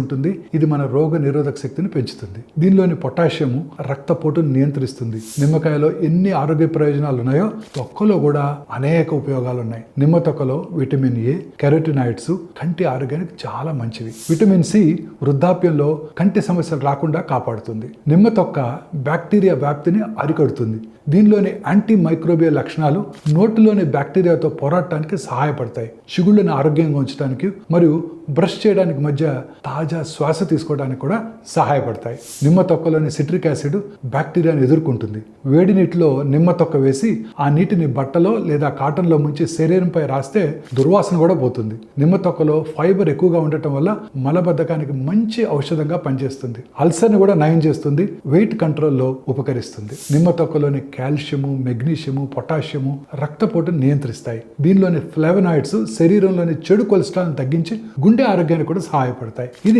ఉంటుంది. ఇది మన రోగ నిరోధక శక్తిని పెంచుతుంది. దీనిలోని పొటాషియం రక్తపోటును నియంత్రిస్తుంది. నిమ్మకాయలో ఎన్ని ఆరోగ్య ప్రయోజనాలు ఉన్నాయో తొక్కలో కూడా అనేక ఉపయోగాలు ఉన్నాయి. నిమ్మ తొక్కలో విటమిన్ ఏ కెరోటినాయిడ్స్ కంటి ఆరోగ్యానికి చాలా మంచివి. విటమిన్ సి వృద్ధాప్యంలో కంటి సమస్యలు రాకుండా కాపాడుతుంది. నిమ్మ తొక్క బ్యాక్టీరియా వ్యాప్తిని అరికడుతుంది. దీనిలోని యాంటీ మైక్రోబియల్ లక్షణాలు నోటిలోని బ్యాక్టీరియాతో పోరాడటానికి సహాయపడతాయి. చిగుళ్ళను ఆరోగ్యంగా ఉంచడానికి మరియు బ్రష్ చేయడానికి మధ్య తాజా శ్వాస తీసుకోవడానికి కూడా సహాయపడతాయి. నిమ్మ తొక్కలోని సిట్రిక్ యాసిడ్ బ్యాక్టీరియాను ఎదుర్కొంటుంది. వేడి నీటిలో నిమ్మ తొక్క వేసి ఆ నీటిని బట్టలో లేదా కాటన్లో ముంచి శరీరంపై రాస్తే దుర్వాసన కూడా పోతుంది. నిమ్మ తొక్కలో ఫైబర్ ఎక్కువగా ఉండటం వల్ల మలబద్ధకానికి మంచి ఔషధంగా పనిచేస్తుంది. అల్సర్ని కూడా నయం చేస్తుంది వెయిట్ కంట్రోల్లో ఉపకరిస్తుంది. నిమ్మ తొక్కలోని కాల్షియము మెగ్నీషియము పొటాషియము రక్తపోటును నియంత్రిస్తాయి. దీనిలోని ఫ్లేవనాయిడ్స్ శరీరంలోని చెడు కొలెస్ట్రాల్ని తగ్గించి గుండె ఆరోగ్యానికి కూడా సహాయపడతాయి. ఇది